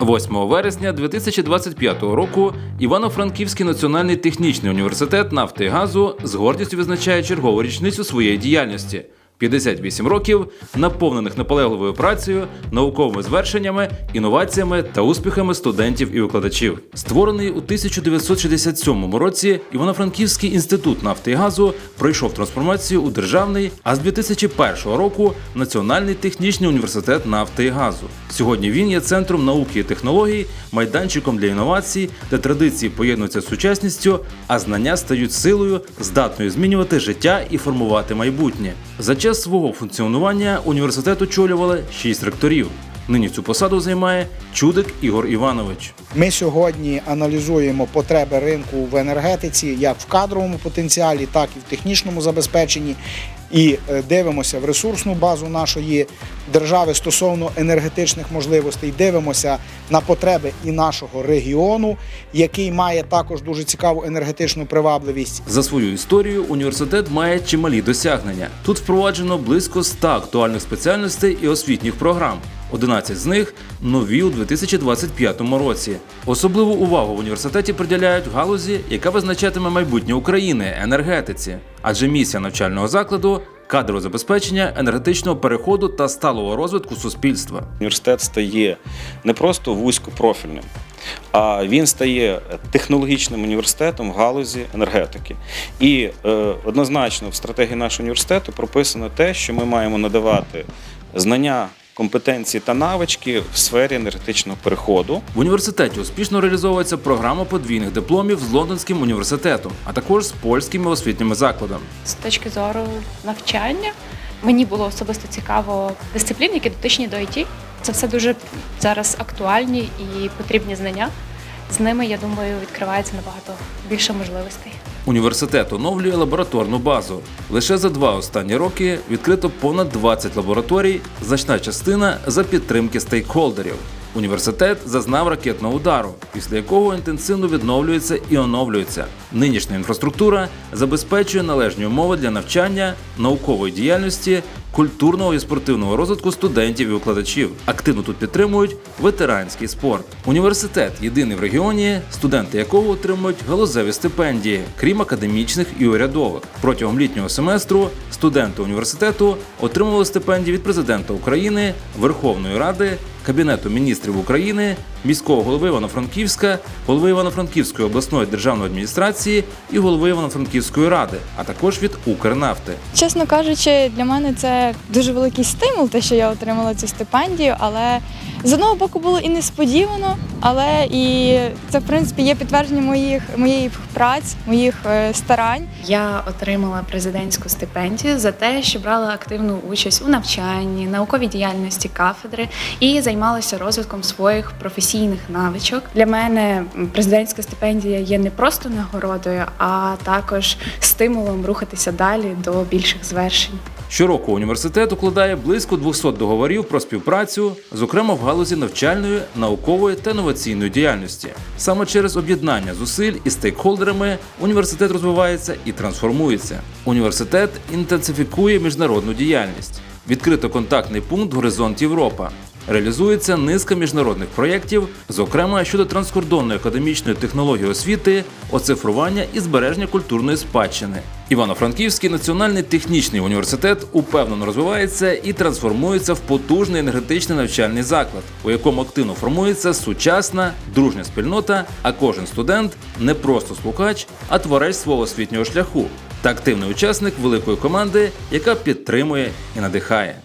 8 вересня 2025 року Івано-Франківський національний технічний університет нафти і газу з гордістю відзначає чергову річницю своєї діяльності. 58 років, наповнених наполегливою працею, науковими звершеннями, інноваціями та успіхами студентів і викладачів. Створений у 1967 році Івано-Франківський інститут нафти і газу пройшов трансформацію у державний, а з 2001 року Національний технічний університет нафти і газу. Сьогодні він є центром науки і технологій, майданчиком для інновацій, де традиції поєднуються з сучасністю, а знання стають силою, здатною змінювати життя і формувати майбутнє. За час свого функціонування університет очолювали шість ректорів. Нині цю посаду займає Чудик Ігор Іванович. Ми сьогодні аналізуємо потреби ринку в енергетиці як в кадровому потенціалі, так і в технічному забезпеченні. І е, дивимося в ресурсну базу нашої держави стосовно енергетичних можливостей. Дивимося на потреби і нашого регіону, який має також дуже цікаву енергетичну привабливість. За свою історію університет має чималі досягнення. Тут впроваджено близько 100 актуальних спеціальностей і освітніх програм. 11 з них нові у 2025 році. Особливу увагу в університеті приділяють галузі, яка визначатиме майбутнє України енергетиці. Адже місія навчального закладу кадрове забезпечення енергетичного переходу та сталого розвитку суспільства. Університет стає не просто вузькопрофільним, а він стає технологічним університетом в галузі енергетики. І е, однозначно в стратегії нашого університету прописано те, що ми маємо надавати знання, компетенції та навички в сфері енергетичного переходу. В університеті успішно реалізовується програма подвійних дипломів з Лондонським університетом, а також з польськими освітніми закладами. з точки зору навчання. Мені було особисто цікаво дисципліни, які дотичні до ІТ. Це все дуже зараз актуальні і потрібні знання. З ними, я думаю, відкривається набагато більше можливостей. Університет оновлює лабораторну базу. Лише за два останні роки відкрито понад 20 лабораторій, значна частина за підтримки стейкхолдерів. Університет зазнав ракетного удару, після якого інтенсивно відновлюється і оновлюється. Нинішня інфраструктура забезпечує належні умови для навчання, наукової діяльності, культурного і спортивного розвитку студентів і викладачів. Активно тут підтримують ветеранський спорт. Університет єдиний в регіоні, студенти якого отримують галузеві стипендії, крім академічних і урядових. Протягом літнього семестру студенти університету отримували стипендії від президента України, Верховної Ради. Кабінету міністрів України, міського голови Івано-Франківська, голови Івано-Франківської обласної державної адміністрації і голови Івано-Франківської ради, а також від Укрнафти. Чесно кажучи, для мене це дуже великий стимул, те, що я отримала цю стипендію, але з одного боку було і несподівано, але і це в принципі є підтвердження моїх моїх праць, моїх е, старань. Я отримала президентську стипендію за те, що брала активну участь у навчанні, науковій діяльності кафедри і займалася розвитком своїх професійних навичок. Для мене президентська стипендія є не просто нагородою, а також стимулом рухатися далі до більших звершень. Щороку університет укладає близько 200 договорів про співпрацю, зокрема в галузі навчальної, наукової та інноваційної діяльності. Саме через об'єднання зусиль із стейкхолдерами університет розвивається і трансформується. Університет інтенсифікує міжнародну діяльність. Відкрито контактний пункт Горизонт Європа. Реалізується низка міжнародних проєктів, зокрема щодо транскордонної академічної технології освіти, оцифрування і збереження культурної спадщини. Івано-Франківський національний технічний університет упевнено розвивається і трансформується в потужний енергетичний навчальний заклад, у якому активно формується сучасна дружня спільнота, а кожен студент не просто слухач, а творець свого освітнього шляху та активний учасник великої команди, яка підтримує і надихає.